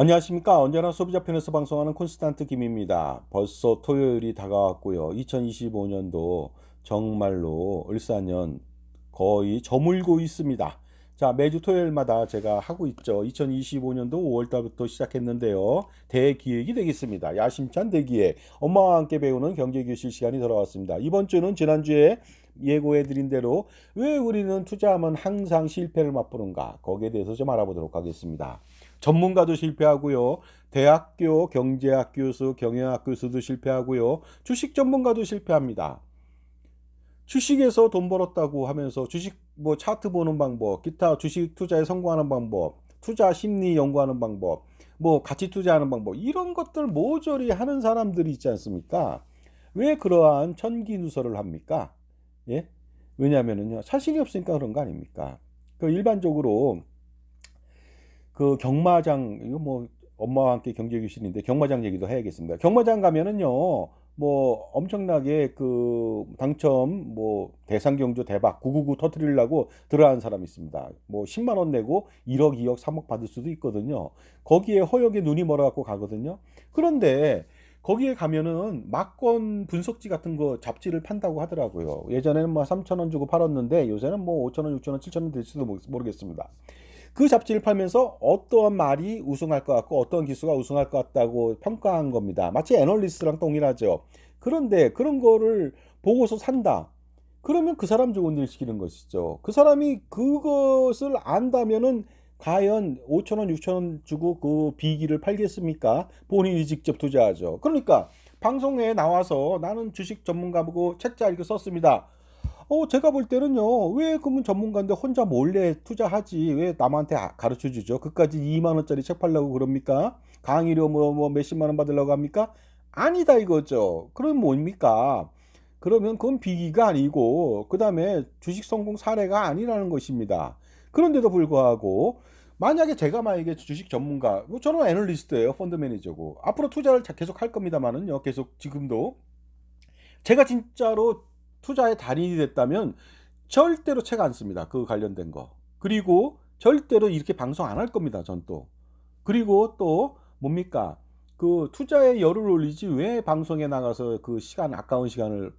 안녕하십니까. 언제나 소비자 편에서 방송하는 콘스탄트 김입니다. 벌써 토요일이 다가왔고요. 2025년도 정말로 을사년 거의 저물고 있습니다. 자, 매주 토요일마다 제가 하고 있죠. 2025년도 5월달부터 시작했는데요. 대기획이 되겠습니다. 야심찬 대기획. 엄마와 함께 배우는 경제교실 시간이 돌아왔습니다. 이번 주는 지난주에 예고해드린 대로 왜 우리는 투자하면 항상 실패를 맛보는가? 거기에 대해서 좀 알아보도록 하겠습니다. 전문가도 실패하고요. 대학교 경제학 교수, 경영학 교수도 실패하고요. 주식 전문가도 실패합니다. 주식에서 돈 벌었다고 하면서 주식 뭐 차트 보는 방법, 기타 주식 투자에 성공하는 방법, 투자 심리 연구하는 방법, 뭐 가치 투자하는 방법 이런 것들 모조리 하는 사람들이 있지 않습니까? 왜 그러한 천기 누설을 합니까? 예? 왜냐하면은요 자신이 없으니까 그런 거 아닙니까? 그 일반적으로 그 경마장 이거 뭐 엄마와 함께 경제 교실인데 경마장 얘기도 해야겠습니다. 경마장 가면은요 뭐 엄청나게 그 당첨 뭐 대상경주 대박 999 터트리려고 들어간 사람이 있습니다. 뭐 10만 원 내고 1억, 2억, 3억 받을 수도 있거든요. 거기에 허역에 눈이 멀어 갖고 가거든요. 그런데 거기에 가면은 막권 분석지 같은 거 잡지를 판다고 하더라고요. 예전에는 뭐 3천 원 주고 팔았는데 요새는 뭐 5천 원, 6천 원, 7천 원 될지도 모르겠습니다. 그 잡지를 팔면서 어떠한 말이 우승할 것 같고 어떤 기수가 우승할 것 같다고 평가한 겁니다. 마치 애널리스트랑 동일하죠. 그런데 그런 거를 보고서 산다. 그러면 그 사람 좋은 일 시키는 것이죠. 그 사람이 그것을 안다면은 과연 5천 원, 6천 원 주고 그 비기를 팔겠습니까? 본인이 직접 투자하죠. 그러니까 방송에 나와서 나는 주식 전문가보고 책자 이렇게 썼습니다. 어, 제가 볼 때는요, 왜 그러면 전문가인데 혼자 몰래 투자하지? 왜 남한테 아- 가르쳐 주죠? 그까지 2만 원짜리 책 팔려고 그럽니까? 강의료 뭐, 뭐 몇십만 원 받으려고 합니까? 아니다 이거죠. 그럼 뭡니까? 그러면 그건 비기가 아니고, 그 다음에 주식 성공 사례가 아니라는 것입니다. 그런데도 불구하고, 만약에 제가 만약에 주식 전문가, 뭐 저는 애널리스트예요. 펀드 매니저고. 앞으로 투자를 자- 계속 할 겁니다만은요. 계속 지금도. 제가 진짜로 투자의 달인이 됐다면 절대로 책 안 씁니다. 그 관련된 거. 그리고 절대로 이렇게 방송 안 할 겁니다. 전 또. 그리고 또 뭡니까? 그 투자에 열을 올리지 왜 방송에 나가서 그 시간 아까운 시간을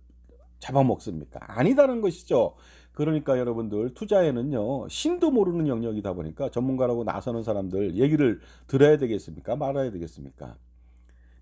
잡아먹습니까? 아니다는 것이죠. 그러니까 여러분들 투자에는요 신도 모르는 영역이다 보니까 전문가라고 나서는 사람들 얘기를 들어야 되겠습니까? 말아야 되겠습니까?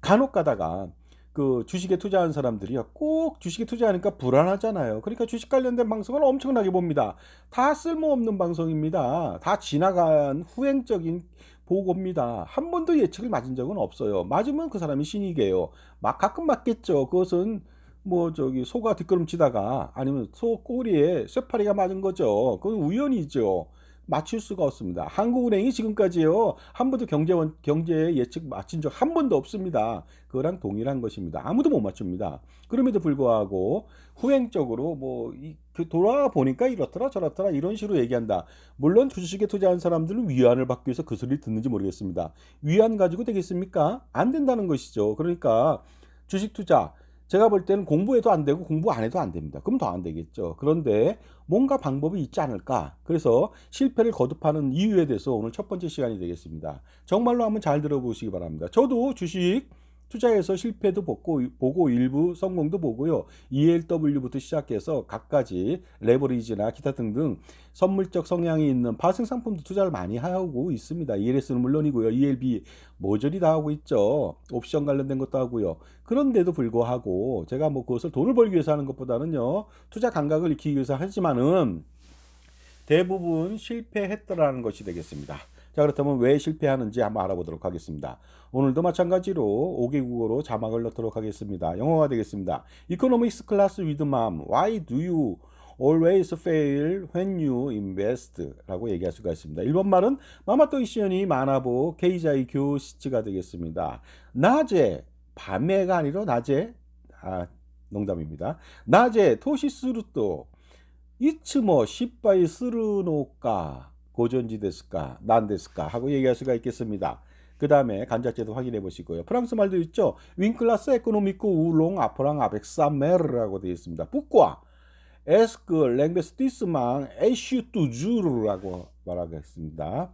간혹 가다가 그 주식에 투자한 사람들이요 꼭 주식에 투자하니까 불안하잖아요. 그러니까 주식 관련된 방송을 엄청나게 봅니다. 다 쓸모없는 방송입니다. 다 지나간 후행적인 보고입니다. 한 번도 예측을 맞은 적은 없어요. 맞으면 그 사람이 신이게요. 막 가끔 맞겠죠. 그것은 뭐 저기 소가 뒷걸음치다가 아니면 소 꼬리에 쇠파리가 맞은 거죠. 그건 우연이죠. 맞출 수가 없습니다. 한국은행이 지금까지요 한 번도 경제원 경제 예측 맞힌 적한 번도 없습니다. 그거랑 동일한 것입니다. 아무도 못 맞춥니다. 그럼에도 불구하고 후행적으로 뭐그 돌아와 보니까 이렇더라 저렇더라 이런 식으로 얘기한다. 물론 주식에 투자한 사람들은 위안을 받기 위해서 그 소리를 듣는지 모르겠습니다. 위안 가지고 되겠습니까? 안 된다는 것이죠. 그러니까 주식 투자 제가 볼 때는 공부해도 안 되고 공부 안 해도 안 됩니다. 그럼 더 안 되겠죠. 그런데 뭔가 방법이 있지 않을까? 그래서 실패를 거듭하는 이유에 대해서 오늘 첫 번째 시간이 되겠습니다. 정말로 한번 잘 들어보시기 바랍니다. 저도 주식 투자해서 실패도 보고, 보고 일부 성공도 보고요. ELW부터 시작해서 각가지 레버리지나 기타 등등 선물적 성향이 있는 파생 상품도 투자를 많이 하고 있습니다. ELS는 물론이고요. ELB 모조리 다 하고 있죠. 옵션 관련된 것도 하고요. 그런데도 불구하고 제가 뭐 그것을 돈을 벌기 위해서 하는 것보다는요. 투자 감각을 익히기 위해서 하지만은 대부분 실패했더라는 것이 되겠습니다. 자, 그렇다면 왜 실패하는지 한번 알아보도록 하겠습니다. 오늘도 마찬가지로 5개 국어로 자막을 넣도록 하겠습니다. 영어가 되겠습니다. Economics class with mom. Why do you always fail when you invest? 라고 얘기할 수가 있습니다. 1번 말은 마마또 이시연이 마나보 케이자이 교시츠가 되겠습니다. 낮에, 밤에가 아니라 낮에, 아, 농담입니다. 낮에 토시스루또, 이츠모 시바이 스르노까 고전지 데스까 난 데스까 하고 얘기할 수가 있겠습니다. 그 다음에 간자체도 확인해 보시고요. 프랑스 말도 있죠. 윙클라스 에코노미코 우롱 아프랑 아벡사 메르라고 되어 있습니다. 북과 에스크 랭베스 티스망 에슈 투주르라고 말하겠습니다.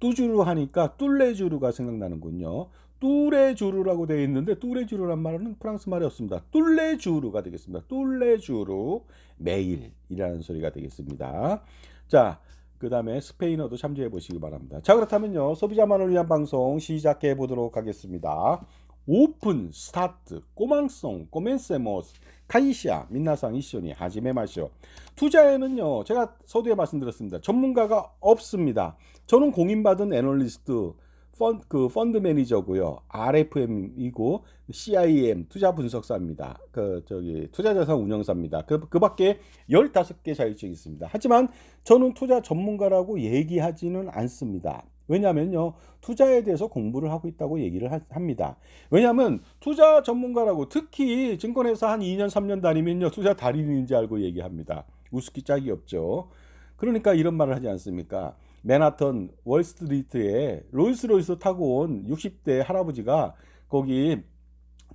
뚜주루 하니까 뚫레주루가 생각나는군요. 뚜레주루라고 되어 있는데 뚜레주루란 말은 프랑스 말이 없습니다. 뚫레주루가 되겠습니다. 뚫레주루 매일이라는 소리가 되겠습니다. 자, 그 다음에 스페인어도 참조해 보시기 바랍니다. 자, 그렇다면요. 소비자만을 위한 방송 시작해 보도록 하겠습니다. 오픈, 스타트, 꼬망송, 꼬멘세모스, 카이시아, 민나상 이쇼니, 하지메 마시오. 투자에는요, 제가 서두에 말씀드렸습니다. 전문가가 없습니다. 저는 공인받은 애널리스트, 펀, 그 펀드 매니저고요. RFM이고 CIM 투자 분석사입니다. 그 저기 투자자산 운영사입니다. 그 그 밖에 15개 자격증이 있습니다. 하지만 저는 투자 전문가라고 얘기하지는 않습니다. 왜냐면요. 투자에 대해서 공부를 하고 있다고 얘기를 하- 합니다. 왜냐하면 투자 전문가라고 특히 증권회사 한 2년 3년 다니면요. 투자 달인인지 알고 얘기합니다. 우습기 짝이 없죠. 그러니까 이런 말을 하지 않습니까? 맨하튼 월스트리트에 롤스로이스 타고 온 60대 할아버지가 거기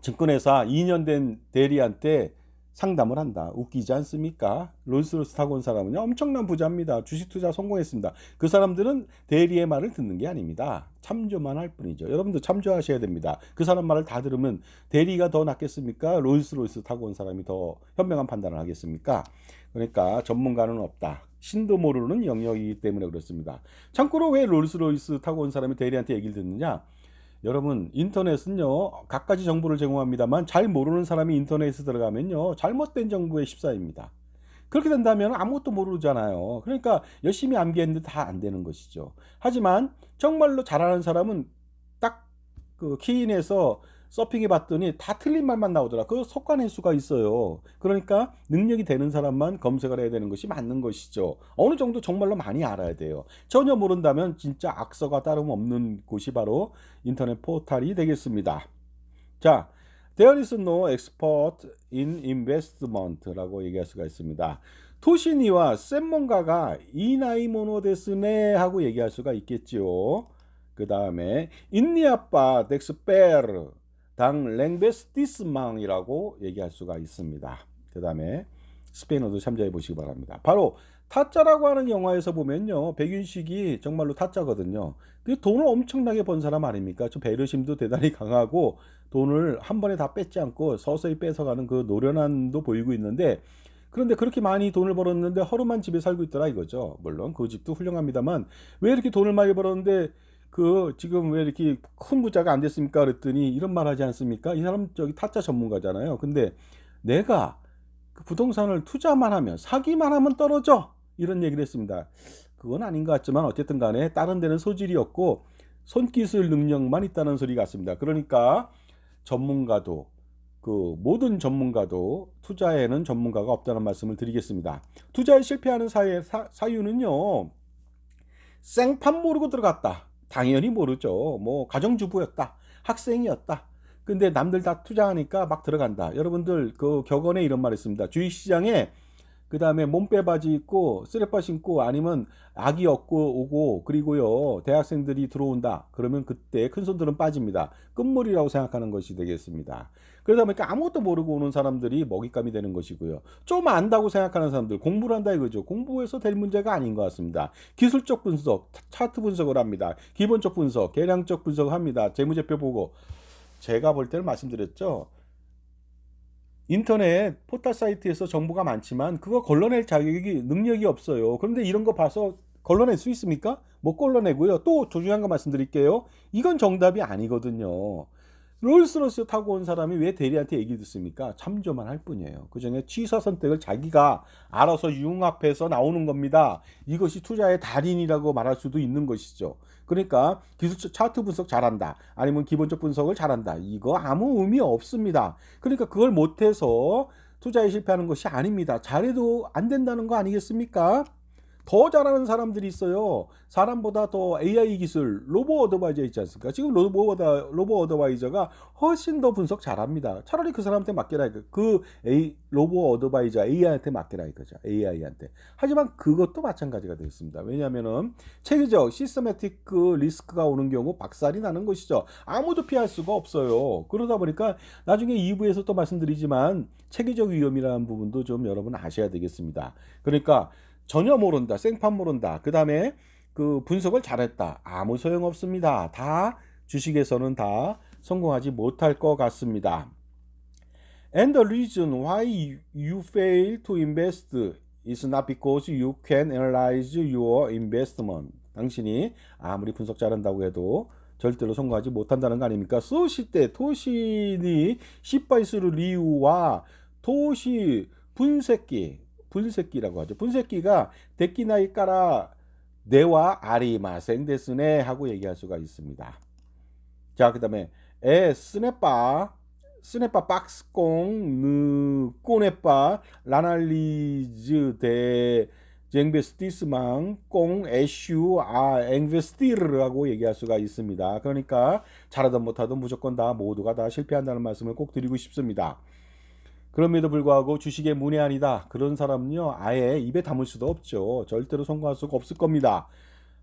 증권회사 2년 된 대리한테 상담을 한다. 웃기지 않습니까? 롤스로이스 타고 온 사람은 엄청난 부자입니다. 주식 투자 성공했습니다. 그 사람들은 대리의 말을 듣는 게 아닙니다. 참조만 할 뿐이죠. 여러분도 참조하셔야 됩니다. 그 사람 말을 다 들으면 대리가 더 낫겠습니까? 롤스로이스 타고 온 사람이 더 현명한 판단을 하겠습니까? 그러니까 전문가는 없다. 신도 모르는 영역이기 때문에 그렇습니다. 참고로 왜 롤스로이스 타고 온 사람이 대리한테 얘기를 듣느냐? 여러분 인터넷은요 갖가지 정보를 제공합니다만 잘 모르는 사람이 인터넷에 들어가면요 잘못된 정보에 십사입니다. 그렇게 된다면 아무것도 모르잖아요. 그러니까 열심히 암기했는데 다 안 되는 것이죠. 하지만 정말로 잘하는 사람은 딱 그 키인에서 서핑해 봤더니 다 틀린 말만 나오더라. 그 속관할 수가 있어요. 그러니까 능력이 되는 사람만 검색을 해야 되는 것이 맞는 것이죠. 어느 정도 정말로 많이 알아야 돼요. 전혀 모른다면 진짜 악서가 다름없는 곳이 바로 인터넷 포털이 되겠습니다. 자, There is no expert in investment라고 얘기할 수가 있습니다. 토시니와専門가가 이나이모노 데스네 하고 얘기할 수가 있겠지요. 그 다음에 인니아빠 덱스페르 당 랭베스티스망이라고 얘기할 수가 있습니다. 그 다음에 스페인어도 참조해 보시기 바랍니다. 바로 타짜라고 하는 영화에서 보면요. 백윤식이 정말로 타짜거든요. 그 돈을 엄청나게 번 사람 아닙니까? 저 배려심도 대단히 강하고 돈을 한 번에 다 뺏지 않고 서서히 뺏어가는 그 노련함도 보이고 있는데 그런데 그렇게 많이 돈을 벌었는데 허름한 집에 살고 있더라 이거죠. 물론 그 집도 훌륭합니다만 왜 이렇게 돈을 많이 벌었는데 그 지금 왜 이렇게 큰 부자가 안 됐습니까? 그랬더니 이런 말 하지 않습니까? 이 사람 저기 타짜 전문가잖아요. 근데 내가 그 부동산을 투자만 하면 사기만 하면 떨어져 이런 얘기를 했습니다. 그건 아닌 것 같지만 어쨌든 간에 다른 데는 소질이 없고 손기술 능력만 있다는 소리 같습니다. 그러니까 전문가도 그 모든 전문가도 투자에는 전문가가 없다는 말씀을 드리겠습니다. 투자에 실패하는 사유는요. 생판 모르고 들어갔다. 당연히 모르죠. 뭐 가정주부였다. 학생이었다. 근데 남들 다 투자하니까 막 들어간다. 여러분들 그 격언에 이런 말 있습니다. 주식시장에 그 다음에 몸빼 바지 입고 쓰레빠 신고 아니면 아기 얻고 오고 그리고요 대학생들이 들어온다 그러면 그때 큰 손들은 빠집니다 끝물이라고 생각하는 것이 되겠습니다 그러다 보니까 아무것도 모르고 오는 사람들이 먹잇감이 되는 것이고요 좀 안다고 생각하는 사람들 공부를 한다 이거죠 공부해서 될 문제가 아닌 것 같습니다 기술적 분석 차트 분석을 합니다 기본적 분석 계량적 분석을 합니다 재무제표 보고 제가 볼 때는 말씀드렸죠 인터넷 포털 사이트에서 정보가 많지만 그거 걸러낼 자격이 능력이 없어요. 그런데 이런 거 봐서 걸러낼 수 있습니까? 못 걸러내고요. 또 중요한 거 말씀드릴게요. 이건 정답이 아니거든요. 롤스로스 타고 온 사람이 왜 대리한테 얘기 듣습니까? 참조만 할 뿐이에요. 그 중에 취사 선택을 자기가 알아서 융합해서 나오는 겁니다. 이것이 투자의 달인이라고 말할 수도 있는 것이죠. 그러니까 기술적 차트 분석 잘한다. 아니면 기본적 분석을 잘한다. 이거 아무 의미 없습니다. 그러니까 그걸 못해서 투자에 실패하는 것이 아닙니다. 잘해도 안 된다는 거 아니겠습니까? 더 잘하는 사람들이 있어요. 사람보다 더 AI 기술, 로보 어드바이저 있지 않습니까? 지금 로보, 어드, 로보 어드바이저가 훨씬 더 분석 잘합니다. 차라리 그 사람한테 맡겨라. 이거. 그 A, 로보 어드바이저 AI한테 맡겨라 이거죠. AI한테. 하지만 그것도 마찬가지가 되겠습니다. 왜냐하면은 체계적 시스테매틱 그 리스크가 오는 경우 박살이 나는 것이죠. 아무도 피할 수가 없어요. 그러다 보니까 나중에 2부에서 또 말씀드리지만 체계적 위험이라는 부분도 좀 여러분 아셔야 되겠습니다. 그러니까 전혀 모른다. 생판 모른다. 그 다음에 그 분석을 잘했다. 아무 소용 없습니다. 다 주식에서는 다 성공하지 못할 것 같습니다. And the reason why you fail to invest is not because you can analyze your investment. 당신이 아무리 분석 잘한다고 해도 절대로 성공하지 못한다는 거 아닙니까? 소시 때 토신이 시바이스루 리우와 토시 분쇄기 분쇄기라고 하죠. 분쇄기가 데키나이 까라 네와 아리 마 생데스네 하고 얘기할 수가 있습니다. 자, 그다음에 에 스네빠 스네빠 박스공 느 꼬네빠 라날리즈 데 쟁베스티스망 꽁 에슈 아 앵베스티르라고 얘기할 수가 있습니다. 그러니까 잘하든 못하든 무조건 다 모두가 다 실패한다는 말씀을 꼭 드리고 싶습니다. 그럼에도 불구하고 주식의 문외한이다. 그런 사람은요 아예 입에 담을 수도 없죠. 절대로 성공할 수가 없을 겁니다.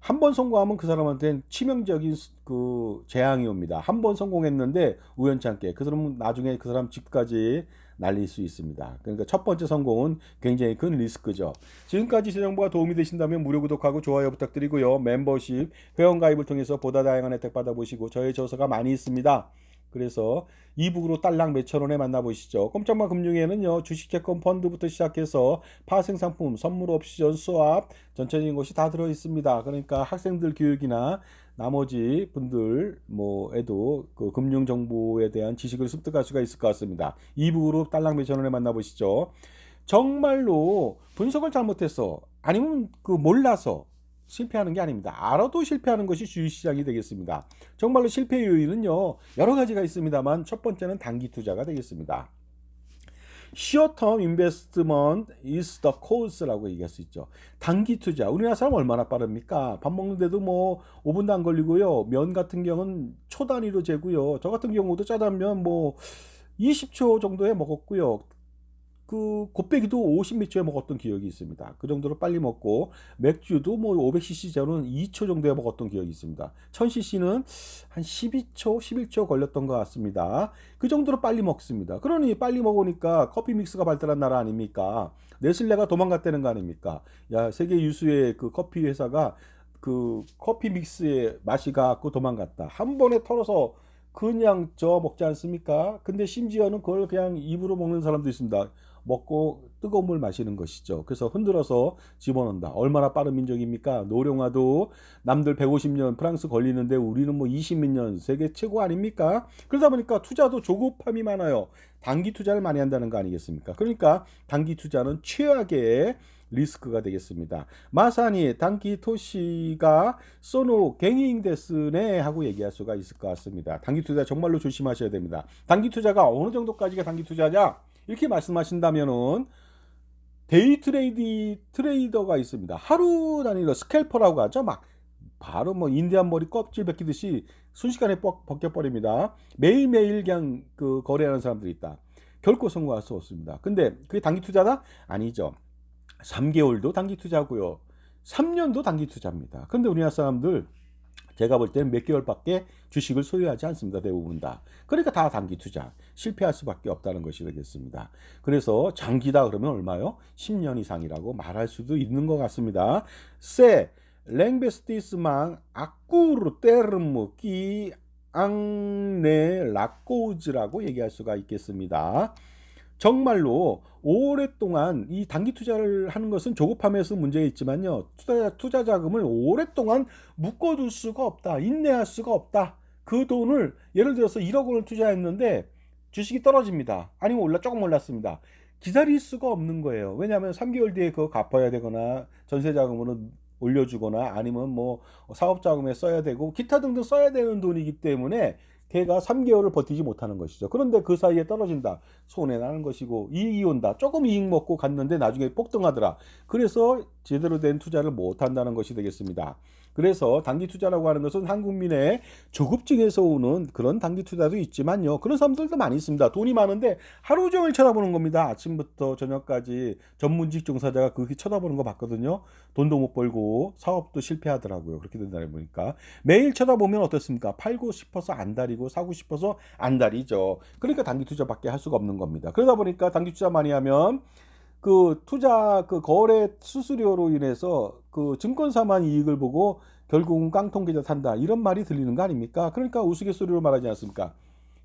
한 번 성공하면 그 사람한테는 치명적인 그 재앙이 옵니다. 한 번 성공했는데 우연찮게 그 사람은 나중에 그 사람 집까지 날릴 수 있습니다. 그러니까 첫 번째 성공은 굉장히 큰 리스크죠. 지금까지 제 정보가 도움이 되신다면 무료 구독하고 좋아요 부탁드리고요. 멤버십 회원 가입을 통해서 보다 다양한 혜택 받아보시고 저의 저서가 많이 있습니다. 그래서 이북으로 딸랑 몇천 원에 만나보시죠. 꼼짝마 금융에는요 주식 채권 펀드부터 시작해서 파생 상품, 선물 옵션, 수압 전체적인 것이 다 들어 있습니다. 그러니까 학생들 교육이나 나머지 분들 뭐에도 그 금융 정보에 대한 지식을 습득할 수가 있을 것 같습니다. 이북으로 딸랑 몇천 원에 만나보시죠. 정말로 분석을 잘못해서 아니면 그 몰라서 실패하는 게 아닙니다. 알아도 실패하는 것이 주식시장이 되겠습니다. 정말로 실패 요인은요 여러 가지가 있습니다만 첫 번째는 단기 투자가 되겠습니다. 시어텀 인베스트먼트 is the course라고 얘기할 수 있죠. 단기 투자. 우리나라 사람 얼마나 빠릅니까? 밥 먹는데도 뭐 5분도 안 걸리고요. 면 같은 경우는 초 단위로 재고요. 저 같은 경우도 짜장면 뭐 20초 정도에 먹었고요. 그 곱빼기도 50몇 초에 먹었던 기억이 있습니다. 그 정도로 빨리 먹고 맥주도 뭐 500cc 저는 2초 정도에 먹었던 기억이 있습니다. 1000cc는 한 12초, 11초 걸렸던 것 같습니다. 그 정도로 빨리 먹습니다. 그러니 빨리 먹으니까 커피 믹스가 발달한 나라 아닙니까? 네슬레가 도망갔다는 거 아닙니까? 야 세계 유수의 그 커피 회사가 그 커피 믹스의 맛이 가고 도망갔다. 한 번에 털어서 그냥 저 먹지 않습니까? 근데 심지어는 그걸 그냥 입으로 먹는 사람도 있습니다. 먹고 뜨거운 물 마시는 것이죠. 그래서 흔들어서 집어넣는다. 얼마나 빠른 민족입니까? 노령화도 남들 150년 프랑스 걸리는데 우리는 뭐 20몇 년 세계 최고 아닙니까? 그러다 보니까 투자도 조급함이 많아요. 단기 투자를 많이 한다는 거 아니겠습니까? 그러니까 단기 투자는 최악의 리스크가 되겠습니다. 마사니 단기 토시가 소노 갱잉 데스네 하고 얘기할 수가 있을 것 같습니다. 단기 투자 정말로 조심하셔야 됩니다. 단기 투자가 어느 정도까지가 단기 투자냐? 이렇게 말씀하신다면은 데이 트레이디 트레이더가 있습니다. 하루 단위로 스캘퍼라고 하죠. 막 바로 뭐 인디안 머리 껍질 벗기듯이 순식간에 뻑 벗겨버립니다. 매일매일 그냥 그 거래하는 사람들이 있다. 결코 성공할 수 없습니다. 근데 그게 단기 투자다? 아니죠. 3개월도 단기 투자고요. 3년도 단기 투자입니다. 그런데 우리나라 사람들 제가 볼 때는 몇 개월밖에 주식을 소유하지 않습니다. 대부분 다. 그러니까 다 단기 투자. 실패할 수밖에 없다는 것이 되겠습니다. 그래서 장기다 그러면 얼마요? 10년 이상이라고 말할 수도 있는 것 같습니다. 세 랭베스티스망 아꾸르 테르무 키 앙네 라코즈라고 얘기할 수가 있겠습니다. 정말로 오랫동안 이 단기 투자를 하는 것은 조급함에서 문제가 있지만요. 투자, 투자 자금을 오랫동안 묶어둘 수가 없다. 인내할 수가 없다. 그 돈을 예를 들어서 1억 원을 투자했는데 주식이 떨어집니다. 아니면 올라 조금 올랐습니다. 기다릴 수가 없는 거예요. 왜냐하면 3개월 뒤에 그거 갚아야 되거나 전세 자금으로 올려주거나 아니면 뭐 사업 자금에 써야 되고 기타 등등 써야 되는 돈이기 때문에 걔가 3개월을 버티지 못하는 것이죠. 그런데 그 사이에 떨어진다. 손해 나는 것이고 이익이 온다. 조금 이익 먹고 갔는데 나중에 폭등하더라. 그래서 제대로 된 투자를 못 한다는 것이 되겠습니다. 그래서 단기 투자라고 하는 것은 한국민의 조급증에서 오는 그런 단기 투자도 있지만요. 그런 사람들도 많이 있습니다. 돈이 많은데 하루 종일 쳐다보는 겁니다. 아침부터 저녁까지 전문직 종사자가 그렇게 쳐다보는 거 봤거든요. 돈도 못 벌고 사업도 실패하더라고요. 그렇게 된다 보니까 매일 쳐다보면 어떻습니까? 팔고 싶어서 안달이고 사고 싶어서 안달이죠. 그러니까 단기 투자밖에 할 수가 없는 겁니다. 그러다 보니까 단기 투자 많이 하면 그 투자 그 거래 수수료로 인해서 그 증권사만 이익을 보고 결국은 깡통 계좌 탄다 이런 말이 들리는 거 아닙니까? 그러니까 우스갯소리로 말하지 않습니까?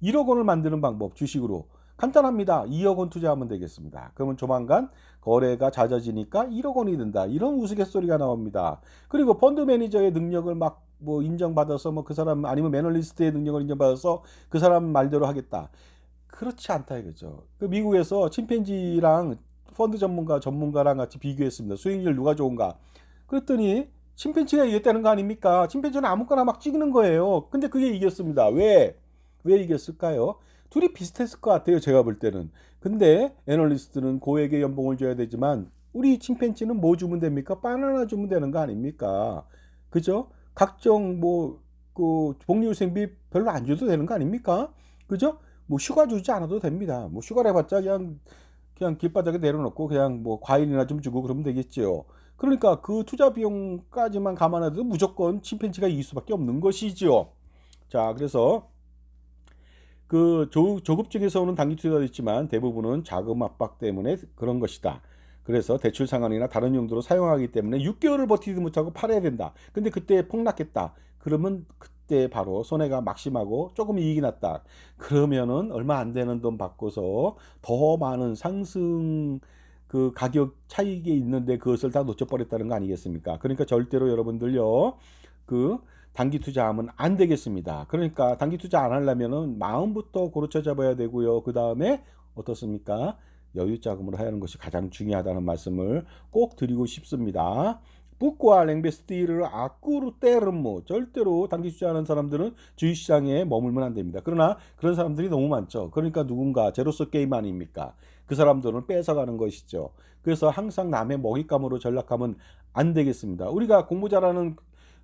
1억 원을 만드는 방법 주식으로 간단합니다. 2억 원 투자하면 되겠습니다. 그러면 조만간 거래가 잦아지니까 1억 원이 된다. 이런 우스갯소리가 나옵니다. 그리고 펀드 매니저의 능력을 막 뭐 인정받아서 뭐 그 사람 아니면 매널리스트의 능력을 인정받아서 그 사람 말대로 하겠다. 그렇지 않다 이거죠. 그 미국에서 침팬지랑 펀드 전문가 전문가랑 같이 비교했습니다. 수익률 누가 좋은가? 그랬더니 침팬지가 이겼다는 거 아닙니까? 침팬지는 아무거나 막 찍는 거예요. 근데 그게 이겼습니다. 왜? 왜 이겼을까요? 둘이 비슷했을 것 같아요. 제가 볼 때는. 근데 애널리스트는 고액의 연봉을 줘야 되지만 우리 침팬지는 뭐 주면 됩니까? 바나나 주면 되는 거 아닙니까? 그죠? 각종 뭐 그 복리후 생비 별로 안 줘도 되는 거 아닙니까? 그죠? 뭐 휴가 주지 않아도 됩니다. 뭐 휴가를 해봤자 그냥 그냥 길바닥에 내려놓고 그냥 뭐 과일이나 좀 주고 그러면 되겠지요. 그러니까 그 투자 비용까지만 감안해도 무조건 침팬지가 이길 수밖에 없는 것이지요. 자, 그래서 그 조, 조급증에서 오는 단기 투자도 있지만 대부분은 자금 압박 때문에 그런 것이다. 그래서 대출 상환이나 다른 용도로 사용하기 때문에 6개월을 버티지 못하고 팔아야 된다. 근데 그때 폭락했다. 그러면 그 때 바로 손해가 막심하고 조금 이익이 났다. 그러면은 얼마 안 되는 돈 바꿔서 더 많은 상승 그 가격 차익이 있는데 그것을 다 놓쳐버렸다는 거 아니겠습니까? 그러니까 절대로 여러분들요 그 단기 투자하면 안 되겠습니다. 그러니까 단기 투자 안 하려면은 마음부터 고르쳐 잡아야 되고요. 그 다음에 어떻습니까? 여유 자금으로 하는 것이 가장 중요하다는 말씀을 꼭 드리고 싶습니다. 북과 랭베스티를 아꾸르 때르모 절대로 단기 투자하는 사람들은 주식시장에 머물면 안 됩니다. 그러나 그런 사람들이 너무 많죠. 그러니까 누군가 제로스 게임 아닙니까? 그 사람들은 뺏어가는 것이죠. 그래서 항상 남의 먹잇감으로 전락하면 안 되겠습니다. 우리가 공부 잘하는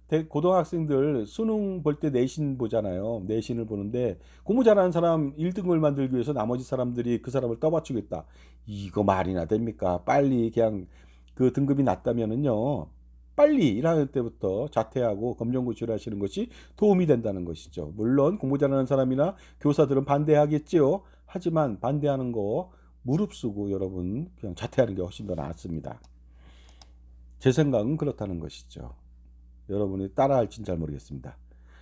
대- 고등학생들 수능 볼 때 내신 보잖아요. 내신을 보는데 공부 잘하는 사람 1등을 만들기 위해서 나머지 사람들이 그 사람을 떠받치겠다. 이거 말이나 됩니까? 빨리 그냥 그 등급이 낮다면은요. 빨리 1학년 때부터 자퇴하고 검정고시를 하시는 것이 도움이 된다는 것이죠. 물론 공부 잘하는 사람이나 교사들은 반대하겠지요. 하지만 반대하는 거 무릅쓰고 여러분 그냥 자퇴하는 게 훨씬 더 낫습니다. 제 생각은 그렇다는 것이죠. 여러분이 따라할진 잘 모르겠습니다.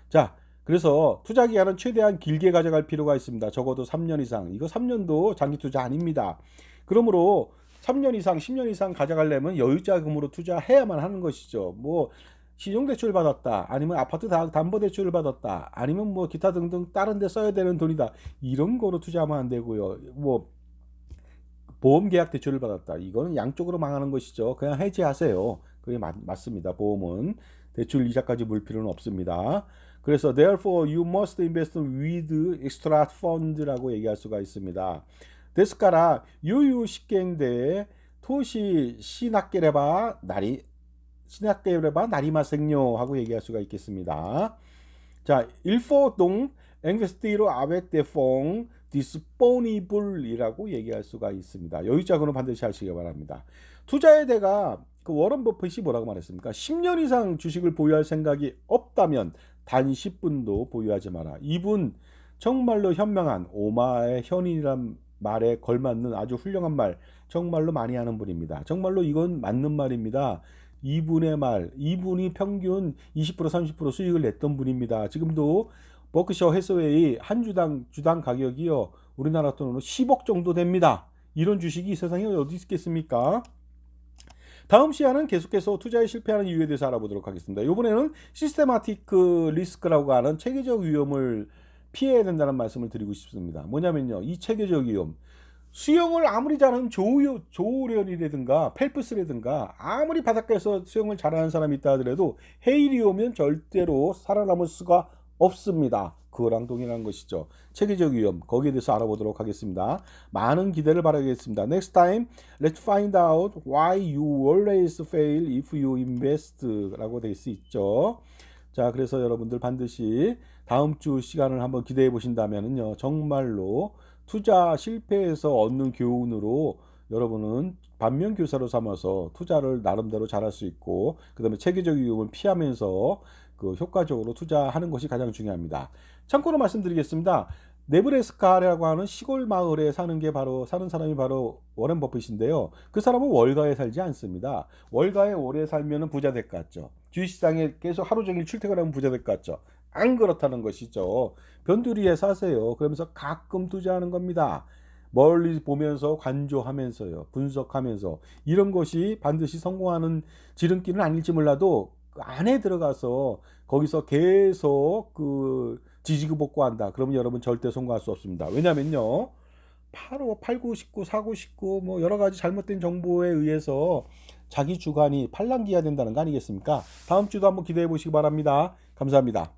자, 그래서 투자 기간은 최대한 길게 가져갈 필요가 있습니다. 적어도 3년 이상. 이거 3년도 장기 투자 아닙니다. 그러므로 3년 이상, 10년 이상 가져가려면 여유자금으로 투자해야만 하는 것이죠. 뭐 신용대출 받았다, 아니면 아파트 다- 담보대출을 받았다, 아니면 뭐 기타 등등 다른 데 써야 되는 돈이다. 이런 거로 투자하면 안 되고요. 뭐 보험 계약 대출을 받았다. 이거는 양쪽으로 망하는 것이죠. 그냥 해지하세요. 그게 맞, 맞습니다. 보험은 대출 이자까지 물 필요는 없습니다. 그래서 therefore you must invest with extra fund라고 얘기할 수가 있습니다. ですから余裕試験で投資しなければなりしなければなりませんよ 하고 얘기할 수가 있겠습니다. 자, 일포동 앵베스티로 아베테퐁 디스포니블이라고 얘기할 수가 있습니다. 여유자금은 반드시 하시기 바랍니다. 투자의 대가 그 워런 버핏이 뭐라고 말했습니까? 10년 이상 주식을 보유할 생각이 없다면 단 10분도 보유하지 마라. 이분 정말로 현명한 오마의 현인이란 말에 걸맞는 아주 훌륭한 말 정말로 많이 하는 분입니다. 정말로 이건 맞는 말입니다. 이분의 말, 이분이 평균 20% 30% 수익을 냈던 분입니다. 지금도 버크셔 해서웨이 한 주당 주당 가격이요 우리나라 돈으로 10억 정도 됩니다. 이런 주식이 이 세상에 어디 있겠습니까? 다음 시간은 계속해서 투자에 실패하는 이유에 대해서 알아보도록 하겠습니다. 이번에는 시스테마틱 리스크라고 하는 체계적 위험을 피해야 된다는 말씀을 드리고 싶습니다. 뭐냐면요, 이 체계적 위험. 수영을 아무리 잘하는 조우, 조우련이라든가 펠프스라든가 아무리 바닷가에서 수영을 잘하는 사람이 있다 하더라도 해일이 오면 절대로 살아남을 수가 없습니다. 그거랑 동일한 것이죠. 체계적 위험 거기에 대해서 알아보도록 하겠습니다. 많은 기대를 바라겠습니다. Next time, let's find out why you always fail if you invest라고 될 수 있죠. 자, 그래서 여러분들 반드시 다음 주 시간을 한번 기대해 보신다면요, 정말로 투자 실패에서 얻는 교훈으로 여러분은 반면 교사로 삼아서 투자를 나름대로 잘할 수 있고 그다음에 체계적 위험을 피하면서 그 효과적으로 투자하는 것이 가장 중요합니다. 참고로 말씀드리겠습니다. 네브래스카라고 하는 시골 마을에 사는 게 바로 사는 사람이 바로 워렌 버핏인데요. 그 사람은 월가에 살지 않습니다. 월가에 오래 살면은 부자 될 것 같죠. 주식시장에 계속 하루 종일 출퇴근하면 부자 될 것 같죠. 안 그렇다는 것이죠. 변두리에 사세요. 그러면서 가끔 투자하는 겁니다. 멀리 보면서 관조하면서요. 분석하면서 이런 것이 반드시 성공하는 지름길은 아닐지 몰라도 그 안에 들어가서 거기서 계속 그 지지고 볶고한다. 그러면 여러분 절대 성공할 수 없습니다. 왜냐면요. 바로 팔고 싶고 사고 싶고 뭐 여러 가지 잘못된 정보에 의해서 자기 주관이 팔랑기야 된다는 거 아니겠습니까? 다음 주도 한번 기대해 보시기 바랍니다. 감사합니다.